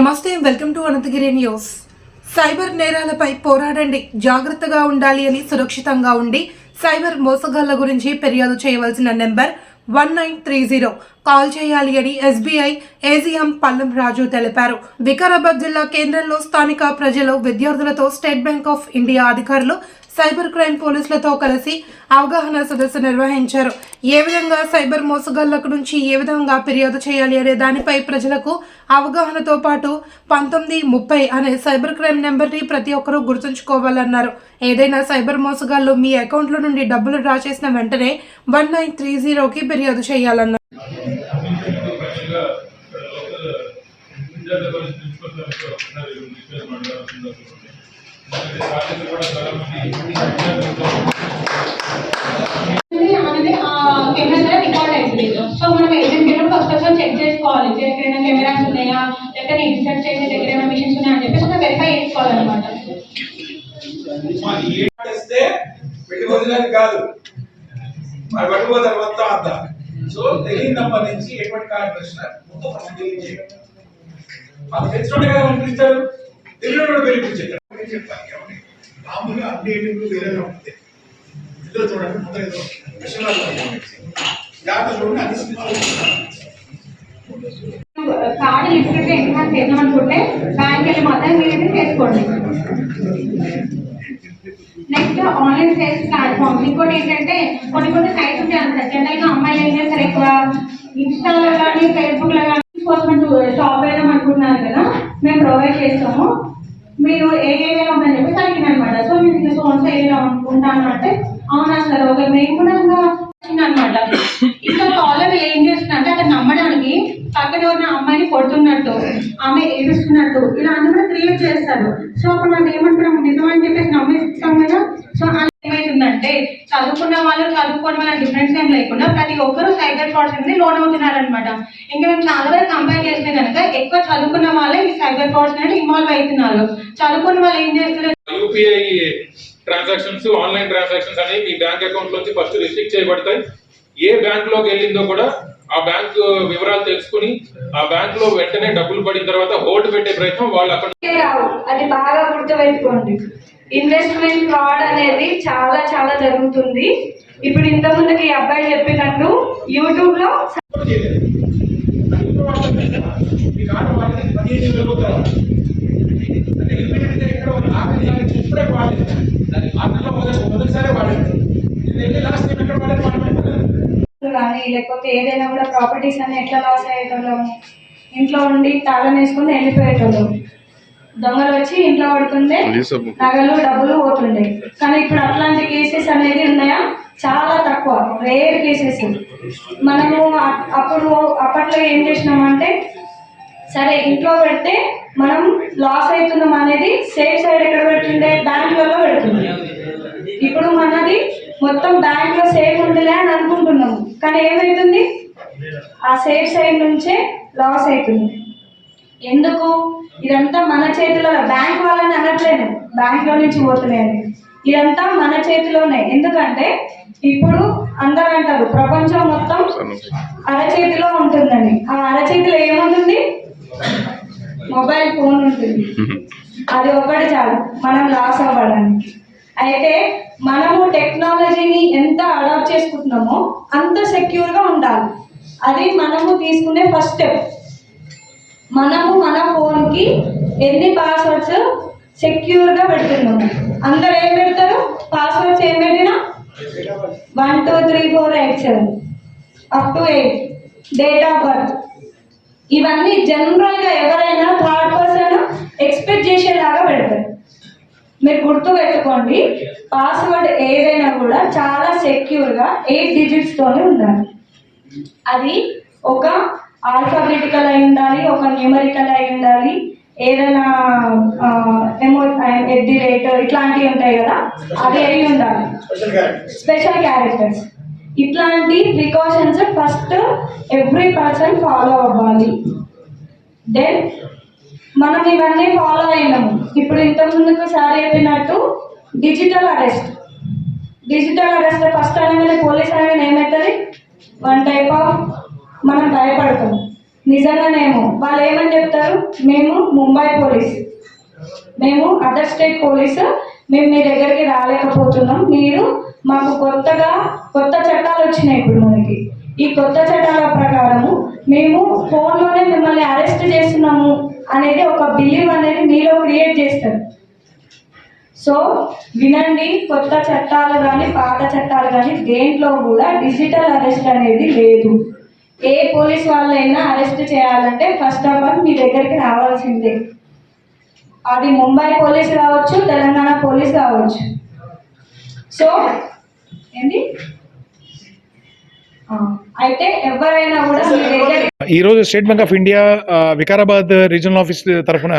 నమస్తే welcome to Ananthagiri news. Cyber నేరాలపై పోరాడండి జాగ్రత్తగా ఉండాలి అని సురక్షితంగా ఉండి సైబర్ మోసగాళ్ళ గురించి ఫిర్యాదు చేయవలసిన number one nine three zero. Call చేయాలి అని ఎస్బీఐ ఏజీఎం పల్లం రాజు తెలిపారు. వికారాబాద్ జిల్లా కేంద్రంలో స్థానిక ప్రజలు విద్యార్థులతో స్టేట్ బ్యాంక్ ఆఫ్ ఇండియా అధికారులు సైబర్ క్రైమ్ పోలీసులతో కలిసి అవగాహన సదస్సు నిర్వహించారు ఏ విధంగా సైబర్ మోసగాళ్ళకు నుంచి ఏ విధంగా ఫిర్యాదు చేయాలి అనే దానిపై ప్రజలకు అవగాహనతో పాటు పంతొమ్మిది ముప్పై అనే సైబర్ క్రైమ్ నెంబర్ని ప్రతి ఒక్కరూ గుర్తుంచుకోవాలన్నారు ఏదైనా సైబర్ మోసగాళ్ళు మీ అకౌంట్లో నుండి డబ్బులు డ్రా చేసిన వెంటనే వన్ నైన్ త్రీ జీరోకి ఫిర్యాదు చేయాలన్నారు విద్యార్థి పరిస్థితి కెమెరాస్ ఉన్నాయా? లేకపోతే ఇన్సర్ట్ చేసే దగ్గర ఏమైనా మిషన్స్ ఉన్నాయా అని చెప్పేసి మనం వెరిఫై చేసుకోవాలన్నమాట. కాదు. మరి పట్టుకోతారు మొత్తం అంతా సో తెలియనప్పటి నుంచి ఎటువంటి కార్డు వచ్చినా మొత్తం ఫస్ట్ తెలియజేయడం మాకు తెలిసిన కదా పిలిపించారు తెలియని పిలిపించారు చెప్పాలి ఏమని? మామూలుగా అప్డేటింగ్ ఏటీఎంలు వేరేగా ఉంటాయి ఇందులో చూడండి మొత్తం ఏదో విషయాలు జాగ్రత్త చూడండి అన్ని సినిమాలు కార్డు లిఫ్ట్ ఎంట్రీ చేద్దాం అనుకుంటే బ్యాంక్ వెళ్ళి మాత్రం మీరు చేసుకోండి నెక్స్ట్ ఆన్లైన్ సేల్స్ ప్లాట్ఫామ్ ఇంకోటి ఏంటంటే కొన్ని కొన్ని సైట్స్ ఉంటాయి అంత జనరల్గా అమ్మాయిలు ఏం చేస్తారు ఎక్కువ ఇన్స్టాలో కానీ ఫేస్బుక్లో కానీ షాప్ వేద్దాం అనుకుంటున్నారు కదా మేము ప్రొవైడ్ చేస్తాము మీరు ఏ ఏరియాలో ఉందని చెప్పి అడిగిన అనమాట సో మీరు ఇట్లా సోన్స్ ఏరియాలో ఉంటాను అంటే అవునా సార్? ఒక మేము కూడా అనమాట ఇంకా కాలర్ ఏం చేస్తున్నారు అక్కడ నమ్మడానికి పక్కన ఉన్న అమ్మాయిని కొడుతున్నట్టు ఆమె ఏడుస్తున్నట్టు ఇలా అన్ని కూడా క్రియేట్ చేస్తారు. సో అప్పుడు మనం ఏమంటున్నాం నిజం అని చెప్పేసి నమ్మేస్తాం కదా? సో అలా ఏమైతుందంటే చదువుకున్న వాళ్ళు చదువుకోవడం వల్ల డిఫరెన్స్ ఏం లేకుండా ప్రతి ఒక్కరూ సైబర్ ఫ్రాడ్స్ అనేది లోన్ అవుతున్నారు అనమాట ఇంకా మేము చాలా వరకు కంపేర్ చేస్తే కనుక ఎక్కువ చదువుకున్న వాళ్ళే ఈ సైబర్ ఫ్రాడ్స్ అనేది ఇన్వాల్వ్ అవుతున్నారు. చదువుకున్న వాళ్ళు ఏం చేస్తారు యూపీఐ ట్రాన్సాక్షన్స్ ఆన్లైన్ ట్రాన్సాక్షన్స్ అనేవి మీ బ్యాంక్ అకౌంట్ నుంచి ఫస్ట్ రిస్ట్రిక్ట్ చేయబడతాయి. ఏ బ్యాంక్లోకి వెళ్ళిందో కూడా ఆ బ్యాంక్ వివరాలు తెలుసుకుని ఆ బ్యాంక్లో వెంటనే డబ్బులు పడిన తర్వాత హోల్డ్ పెట్టే ప్రయత్నం వాళ్ళు అక్కడ రావు. అది బాగా గుర్తుపెట్టుకోండి. ఇన్వెస్ట్మెంట్ ఫ్రాడ్ అనేది చాలా చాలా జరుగుతుంది. ఇప్పుడు ఇంతకుముందుకి ఈ అబ్బాయి చెప్పినట్టు యూట్యూబ్లో కానీ లేకపోతే ఏదైనా కూడా ప్రాపర్టీస్ అన్ని ఎట్లా లాస్ అయ్యేటోళ్ళము ఇంట్లో ఉండి తాళం వేసుకుని వెళ్ళిపోయేటోళ్ళం. దొంగలు వచ్చి ఇంట్లో పడుతుండే. నగలు డబ్బులు పోతుండే. కానీ ఇప్పుడు అట్లాంటి కేసెస్ అనేది ఉన్నాయా? చాలా తక్కువ. Rare cases. మనము అప్పుడు అప్పట్లో ఏం చేసినామంటే సరే ఇంట్లో పెడితే మనం లాస్ అవుతున్నాం అనేది సేఫ్ సైడ్ ఎక్కడ పెడుతుండే? బ్యాంకులలో పెడుతుంది ఇప్పుడు మనది మొత్తం బ్యాంక్లో సేఫ్ ఉంటుందిలే అని అనుకుంటున్నాము కానీ ఏమవుతుంది ఆ సేఫ్ సైడ్ నుంచే లాస్ అవుతుంది. ఎందుకు? ఇదంతా మన చేతిలో బ్యాంక్ వాళ్ళని అనట్లేదు బ్యాంక్లో నుంచి పోతున్నాయని ఇదంతా మన చేతిలోనే. ఎందుకంటే ఇప్పుడు అందరూ అంటారు ప్రపంచం మొత్తం అరచేతిలో ఉంటుందని. ఆ అరచేతిలో ఏముంటుంది మొబైల్ ఫోన్ ఉంటుంది. అది ఒకటి చాలు మనం లాస్ అవ్వడానికి. అయితే మనము టెక్నాలజీని ఎంత అడాప్ట్ చేసుకుంటున్నామో అంత సెక్యూర్గా ఉండాలి. అది మనము తీసుకునే ఫస్ట్ స్టెప్ మనము మన ఫోన్కి ఎన్ని పాస్వర్డ్స్ సెక్యూర్గా పెడుతున్నాము అందరు ఏం పెడతారు? పాస్వర్డ్స్ ఏం పెట్టినా? One two three four eight seven up to eight date of birth ఇవన్నీ జనరల్గా ఎవరైనా థర్డ్ పర్సన్ ఎక్స్పెక్ట్ చేసేలాగా పెడతారు. మీరు గుర్తు పెట్టుకోండి పాస్వర్డ్ ఏదైనా కూడా చాలా సెక్యూర్గా ఎయిట్ డిజిట్స్తోనే ఉండాలి. అది ఒక ఆల్ఫాబెటికల్ అయి ఉండాలి ఒక న్యూమరికల్ అయి ఉండాలి. ఏదైనా ఎమో ఎట్ ది రేట్ ఇట్లాంటివి ఉంటాయి కదా అది అయి ఉండాలి. స్పెషల్ క్యారెక్టర్ స్పెషల్ క్యారెక్టర్స్ ఇట్లాంటి precautions first every person follow అవ్వాలి. దెన్ మనం ఇవన్నీ ఫాలో అయినాము. ఇప్పుడు ఇంత ముందుకు సార్ చెప్పినట్టు digital arrest digital arrest first అనగానే పోలీస్ అనగానే ఏమవుతుంది వన్ టైప్ ఆఫ్ మనం భయపడతాం నిజంగానేమో వాళ్ళు ఏమని చెప్తారు? మేము ముంబై పోలీస్. మేము అదర్ స్టేట్ పోలీసు మేము మీ దగ్గరికి రాలేకపోతున్నాం. మీరు మాకు కొత్తగా కొత్త చట్టాలు వచ్చినాయి ఇప్పుడు మనకి. ఈ కొత్త చట్టాల ప్రకారము మేము ఫోన్లోనే మిమ్మల్ని అరెస్ట్ చేస్తున్నాము అనేది ఒక బిలీవ్ అనేది మీలో క్రియేట్ చేస్తారు. సో వినండి కొత్త చట్టాలు కానీ పాత చట్టాలు కానీ దేంట్లో కూడా డిజిటల్ అరెస్ట్ అనేది లేదు. ఏ పోలీస్ వాళ్ళైనా అరెస్ట్ చేయాలంటే ఫస్ట్ ఆఫ్ ఆల్ మీ దగ్గరికి రావాల్సిందే. అది ముంబై పోలీస్ కావచ్చు తెలంగాణ పోలీస్ కావచ్చు. సో ఏంటి అయితే ఎవరైనా కూడా మీ దగ్గర ఈ రోజు state bank of India Vikarabad regional office తరఫున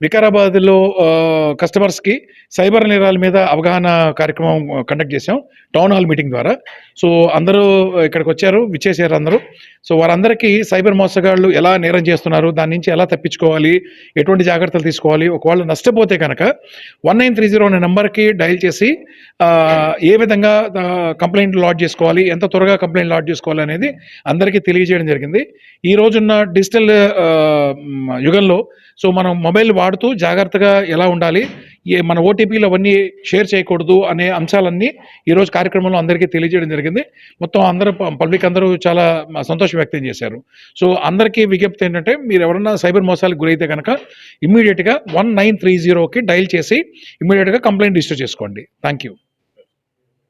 వికారాబాద్లో ఆ, కస్టమర్స్కి సైబర్ నేరాల మీద అవగాహన కార్యక్రమం కండక్ట్ చేశాం టౌన్ హాల్ మీటింగ్ ద్వారా. సో అందరూ ఇక్కడికి వచ్చారు విచ్చేసారు అందరూ. సో వారందరికీ సైబర్ మోసగాళ్ళు ఎలా నేరం చేస్తున్నారు దాని నుంచి ఎలా తప్పించుకోవాలి ఎటువంటి జాగ్రత్తలు తీసుకోవాలి ఒకవేళ నష్టపోతే కనుక వన్ నైన్ త్రీ జీరో అనే నెంబర్కి డయల్ చేసి ఏ విధంగా కంప్లైంట్ లాడ్ చేసుకోవాలి ఎంత త్వరగా కంప్లైంట్ లాడ్ చేసుకోవాలి అనేది అందరికీ తెలియజేయడం జరిగింది. ఈ రోజున్న డిజిటల్ యుగంలో సో మనం మొబైల్ వాడుతూ జాగ్రత్తగా ఎలా ఉండాలి ఏ మన ఓటీపీలు అవన్నీ షేర్ చేయకూడదు అనే అంశాలన్నీ ఈరోజు కార్యక్రమంలో అందరికీ తెలియజేయడం జరిగింది. మొత్తం అందరూ పబ్లిక్ అందరూ చాలా సంతోషం వ్యక్తం చేశారు. సో అందరికీ విజ్ఞప్తి ఏంటంటే మీరు ఎవరన్నా సైబర్ మోసాలకు గురైతే కనుక ఇమ్మీడియట్గా వన్ నైన్ త్రీ జీరోకి డైల్ చేసి ఇమ్మీడియట్గా కంప్లైంట్ రిజిస్టర్ చేసుకోండి. Thank you